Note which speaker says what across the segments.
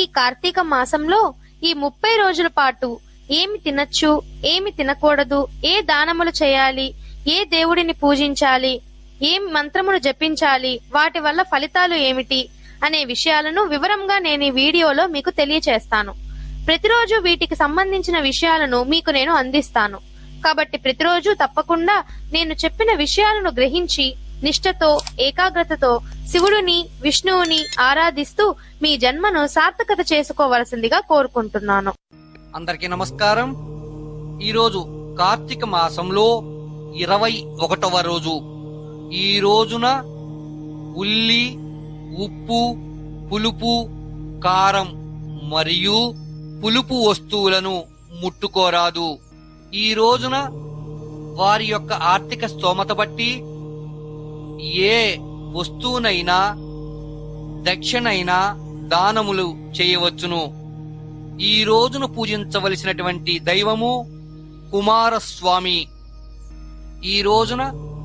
Speaker 1: ఈ కార్తీక మాసంలో ఈ ముప్పై రోజుల పాటు ఏమి తినచ్చు ఏమి తినకూడదు ఏ దానములు చేయాలి ఏ దేవుడిని పూజించాలి ఏం మంత్రములు జపించాలి వాటి వల్ల ఫలితాలు ఏమిటి అనే విషయాలను వివరంగా నేను ఈ వీడియోలో మీకు తెలియచేస్తాను. ప్రతిరోజు వీటికి సంబంధించిన విషయాలను మీకు నేను అందిస్తాను. కాబట్టి ప్రతిరోజు తప్పకుండా నేను చెప్పిన విషయాలను గ్రహించి నిష్ఠతో ఏకాగ్రతతో శివుడిని విష్ణువుని ఆరాధిస్తూ మీ జన్మను సార్థకత చేసుకోవలసిందిగా కోరుకుంటున్నాను.
Speaker 2: అందరికీ నమస్కారం. ఈరోజు కార్తీక మాసంలో ఇరవై ఒకటవ రోజు. ఈ రోజున ఉల్లి ఉప్పు పులుపు కారం మరియు పులుపు వస్తువులను ముట్టుకోరాదు. ఈ రోజున వారి యొక్క ఆర్థిక స్తోమత బట్టి ఏ వస్తువునైనా దక్షిణైనా దానములు చేయవచ్చును. ఈ రోజును పూజించవలసినటువంటి దైవము కుమారస్వామి. ఈ రోజున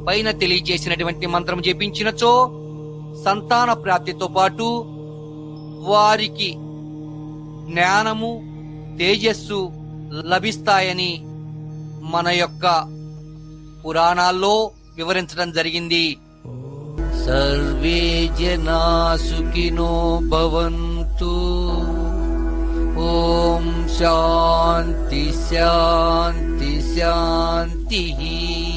Speaker 2: పైన తెలియజేసినటువంటి మంత్రం జపించినచో సంతాన ప్రాప్తితో పాటు వారికి జ్ఞానము తేజస్సు లభిస్తాయని మన యొక్క పురాణాల్లో వివరించడం జరిగింది. सर्वे जना सुखिनो भवन्तु। ॐ शान्ति शान्ति शान्तिः।